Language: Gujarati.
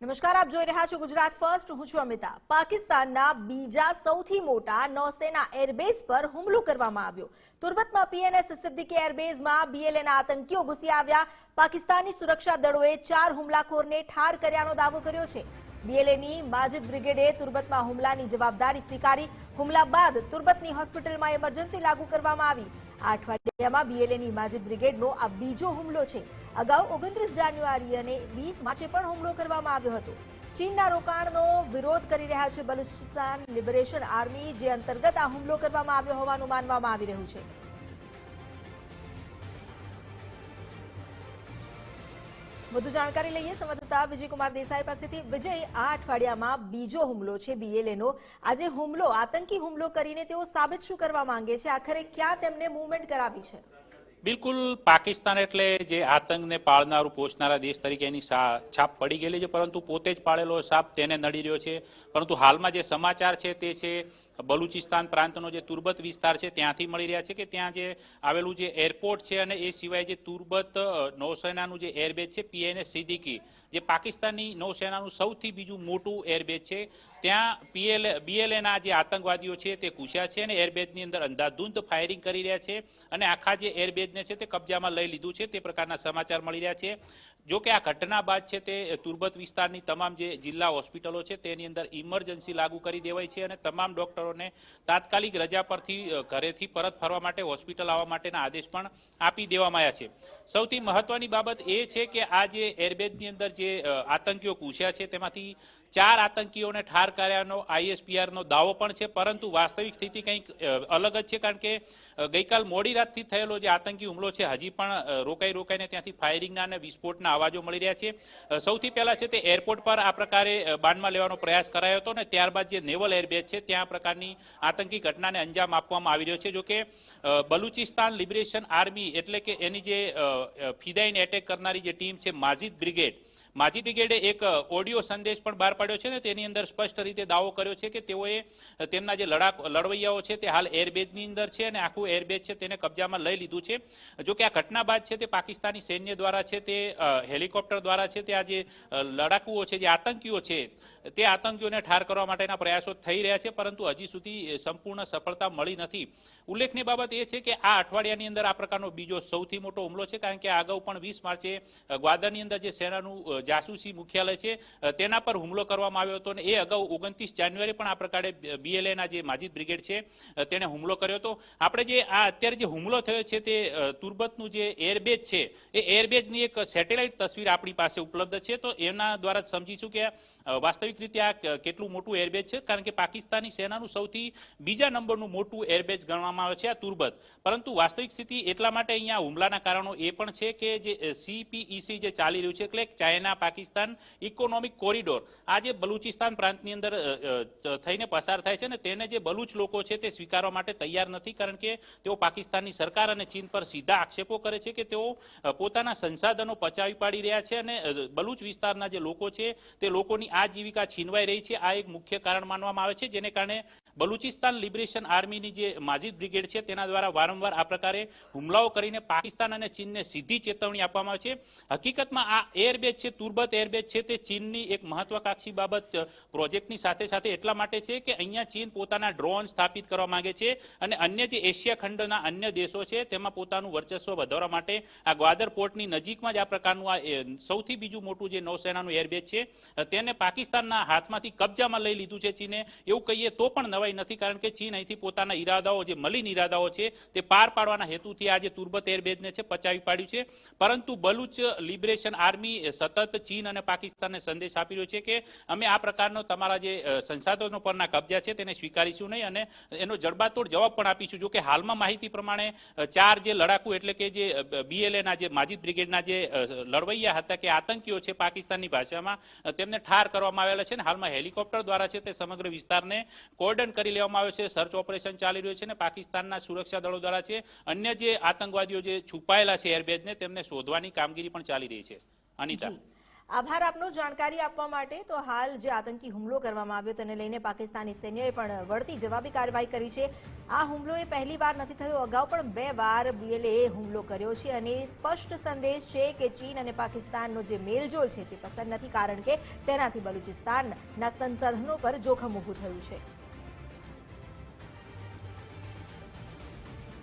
નમસ્કાર, આપ જોઈ રહ્યા છો ગુજરાત ફર્સ્ટ. હું છું અમિતા. પાકિસ્તાનના બીજા સૌથી મોટા નૌસેના એરબેઝ પર હુમલો કરવામાં આવ્યો. તુર્બતમાં પીએનએસ સિદ્દીકી એરબેઝમાં બીએલએના આતંકીઓ ઘૂસી આવ્યા. પાકિસ્તાની સુરક્ષા દળોએ ચાર હુમલાખોરને ઠાર કર્યાનો દાવો કર્યો છે. બીએલએની માજિદ બ્રિગેડે તુર્બતમાં હુમલાની જવાબદારી સ્વીકારી. હુમલા બાદ તુર્બતની હોસ્પિટલમાં એમરજન્સી લાગુ કરવામાં આવી. આ અઠવાડિયામાં બીએલએની માજિદ બ્રિગેડનો આ બીજો હુમલો છે. અગાઉ ઓગણત્રીસ જાન્યુઆરી અને વીસ માર્ચે પણ હુમલો કરવામાં આવ્યો હતો. ચીનના રોકાણનો વિરોધ કરી રહ્યા છે બલુચિસ્તાન લિબરેશન આર્મી, જે અંતર્ગત આ હુમલો કરવામાં આવ્યો હોવાનું માનવામાં આવી રહ્યું છે. વધુ જાણકારી લઈએ. સંવાદદાતા વિજયકુમાર દેસાઈ પાસેથી વિજય, આ અઠવાડિયામાં બીજો હુમલો છે બીએલએનો આજે હુમલો, આતંકી હુમલો કરીને તેઓ સાબિત શું કરવા માંગે છે? આખરે ક્યાં તેમને મૂવમેન્ટ કરાવી છે? બિલકુલ, પાકિસ્તાન એટલે જે આતંકને પાળનારું, પોષનારા દેશ તરીકે એની છાપ પડી ગયેલી છે, પરંતુ પોતે જ પાળેલો સાપ તેને નડી રહ્યો છે. પરંતુ હાલમાં જે સમાચાર છે તે છે બલુચિસ્તાન પ્રાંતનો જે તુર્બત વિસ્તાર છે, ત્યાંથી મળી રહ્યા છે કે ત્યાં જે આવેલું જે એરપોર્ટ છે અને એ સિવાય જે તુર્બત નૌસેનાનું જે એરબેઝ છે પીએનએ સિદ્દીકી, જે પાકિસ્તાનની નૌસેનાનું સૌથી બીજું મોટું એરબેઝ છે, ત્યાં પીએલ બીએલએના જે આતંકવાદીઓ છે તે ઘૂસ્યા છે અને એરબેઝની અંદર અંધાધૂંધ ફાયરિંગ કરી રહ્યા છે અને આખા જે એરબેઝને છે તે કબજામાં લઈ લીધું છે, તે પ્રકારના સમાચાર મળી રહ્યા છે. જો કે આ ઘટના બાદ છે તે તુર્બત વિસ્તારની તમામ જે જિલ્લા હોસ્પિટલો છે, તેની અંદર ઇમરજન્સી લાગુ કરી દેવાઈ છે અને તમામ ડોક્ટરોને તાત્કાલિક રજા પરથી ઘરેથી પરત ફરવા માટે, હોસ્પિટલ આવવા માટેના આદેશ પણ આપી દેવામાં આવ્યા છે. સૌથી મહત્વની બાબત એ છે કે આ જે એરબેઝની અંદર જે આતંકીઓ ઘૂસ્યા છે, તેમાંથી ચાર આતંકીઓને ઠાર કર્યાનો આઈએસપીઆરનો દાવો પણ છે, પરંતુ વાસ્તવિક સ્થિતિ કંઈક અલગ જ છે, કારણ કે ગઈકાલ મોડી રાતથી થયેલો જે આતંકી હુમલો છે, હજી પણ રોકાઈ રોકાઈને ત્યાંથી ફાયરિંગના અને વિસ્ફોટના અવાજો મળી રહ્યા છે. સૌથી પહેલા છે તે એરપોર્ટ પર આ પ્રકારે બાનમાં લેવાનો પ્રયાસ કરાયો હતો ને ત્યારબાદ જે નેવલ એરબેઝ છે, ત્યાં આ પ્રકારની આતંકી ઘટનાને અંજામ આપવામાં આવી રહ્યો છે. જો કે અ, બલુચિસ્તાન લિબરેશન આર્મી એટલે કે એની જે ફિદાઈન એટેક કરનારી જે ટીમ છે માજિદ બ્રિગેડ માજી બ્રિગેડે એક ઓડિયો સંદેશ પણ બહાર પાડ્યો છે ને તેની અંદર સ્પષ્ટ રીતે દાવો કર્યો છે કે તેઓએ તેમના જે લડાક, લડવૈયાઓ છે તે હાલ એરબેઝની અંદર છે અને આખું એરબેઝ છે તેને કબજામાં લઈ લીધું છે. જો કે આ ઘટના બાદ છે તે પાકિસ્તાની સૈન્ય દ્વારા છે તે હેલિકોપ્ટર દ્વારા છે તે આ જે લડાકુઓ છે, જે આતંકીઓ છે, તે આતંકીઓને ઠાર કરવા માટેના પ્રયાસો થઈ રહ્યા છે, પરંતુ હજી સુધી સંપૂર્ણ સફળતા મળી નથી. ઉલ્લેખનીય બાબત એ છે કે આ અઠવાડિયાની અંદર આ પ્રકારનો બીજો સૌથી મોટો હુમલો છે, કારણ કે આ અગાઉ પણ વીસ માર્ચે ગ્વાદરની અંદર જે સેનાનું જાસૂસી મુખ્યાલય છે. તેના પર હુમલો કરવામાં આવ્યો હતો અને એ અગાઉ ઓગણત્રીસ જાન્યુઆરી પણ આ પ્રકારે બીએલએના જે માજીદ બ્રિગેડ છે તેણે હુમલો કર્યો હતો. આપણે જે આ અત્યારે જે હુમલો થયો છે તે તુર્બતનું જે એરબેઝ છે, એ એરબેઝની એક સેટેલાઇટ તસવીર આપણી પાસે ઉપલબ્ધ છે. તો એના દ્વારા સમજીશું કે વાસ્તવિક રીતે આ કેટલું મોટું એરબેઝ છે? કારણ કે પાકિસ્તાની સેનાનું સૌથી બીજા નંબરનું મોટું એરબેઝ ગણવામાં આવે છે, આ તુર્બત. પરંતુ વાસ્તવિક સ્થિતિ એટલા માટે અહીંયા હુમલાના કારણો એ પણ છે કે જે સીપીઈસી જે ચાલી રહ્યું છે, એટલે ચાઇના પાકિસ્તાન ઇકોનોમિક કોરિડોર. આ જે બલુચિસ્તાન પ્રાંતની અંદર થઈને પસાર થાય છે ને તેને જે બલુચ લોકો છે તે સ્વીકારવા માટે તૈયાર નથી, કારણ કે તેઓ પાકિસ્તાનની સરકાર અને ચીન પર સીધા આક્ષેપો કરે છે કે તેઓ પોતાના સંસાધનો પચાવી પાડી રહ્યા છે અને બલુચ વિસ્તારના જે લોકો છે તે લોકોની આજીવિકા છીનવાઈ રહી છે આ એક મુખ્ય કારણ માનવામાં આવે છે જેને કારણે બલુચિસ્તાન લિબરેશન આર્મીની જે માજીદ બ્રિગેડ છે, તેના દ્વારા વારંવાર આ પ્રકારે હુમલાઓ કરીને પાકિસ્તાન અને ચીનને સીધી ચેતવણી આપવામાં આવે છે. હકીકતમાં આ એરબેઝ છે, તુર્બત એરબેઝ છે, તે ચીનની એક મહત્વાકાંક્ષી બાબત પ્રોજેક્ટની સાથે સાથે એટલા માટે છે કે અહીંયા ચીન પોતાના ડ્રોન સ્થાપિત કરવા માંગે છે અને અન્ય જે એશિયા ખંડના અન્ય દેશો છે, તેમાં પોતાનું વર્ચસ્વ વધારવા માટે આ ગ્વાદર પોર્ટની નજીકમાં જ આ પ્રકારનું આ સૌથી બીજું મોટું જે નૌસેનાનું એરબેઝ છે તેને પાકિસ્તાનના હાથમાંથી કબજામાં લઈ લીધું છે ચીને. એવું કહીએ તો પણ નવાઈ નથી કારણ કે ચીન અહીંથી પોતાના ઈરાદાઓ, જે મલિન ઈરાદાઓ છે, તે પાર પાડવાના હેતુથી આજે તુર્બત એરબેઝને છે પચાવી પાડ્યું છે. પરંતુ બલુચ લિબરેશન આર્મી સતત ચીન અને પાકિસ્તાનને સંદેશ આપી રહ્યો છે કે અમે આ પ્રકારનો તમારા જે સંસાધનો પરના કબજા છે તેને સ્વીકારીશું નહીં અને એનો જડબાતોડ જવાબ પણ આપીશું. જો કે હાલમાં માહિતી પ્રમાણે ચાર જે લડાકુ એટલે કે જે બીએલએના જે માજીદ બ્રિગેડના જે લડવૈયા હતા કે આતંકીઓ છે પાકિસ્તાનની ભાષામાં તેમને ઠાર કરવામાં આવેલા છે ને હાલમાં હેલિકોપ્ટર દ્વારા છે તે સમગ્ર વિસ્તારને કોર્ડન કરી લેવામાં આવ્યો છે. સર્ચ ઓપરેશન ચાલી રહ્યું છે અને પાકિસ્તાનના સુરક્ષા દળો દ્વારા છે. અન્ય જે આતંકવાદીઓ જે છુપાયેલા છે એરબેઝને તેમને શોધવાની કામગીરી પણ ચાલી રહી છે. અનિતા. આભાર આપનો જાણકારી આપવા માટે. તો હાલ જે આતંકી હુમલો કરવામાં આવ્યો તેને લઈને પાકિસ્તાની સૈન્યએ પણ વળતી જવાબી કાર્યવાહી કરી છે. આ હુમલો એ પહેલી વાર નથી થયો. અગાઉ પણ બે વાર બીએલએ હુમલો કર્યો છે અને સ્પષ્ટ સંદેશ છે કે ચીન અને પાકિસ્તાનનો જે મેલજોલ છે તે પસંદ નથી કારણ કે તેનાથી બલુચિસ્તાનના સંસાધનો પર જોખમ ઊભું થયું છે.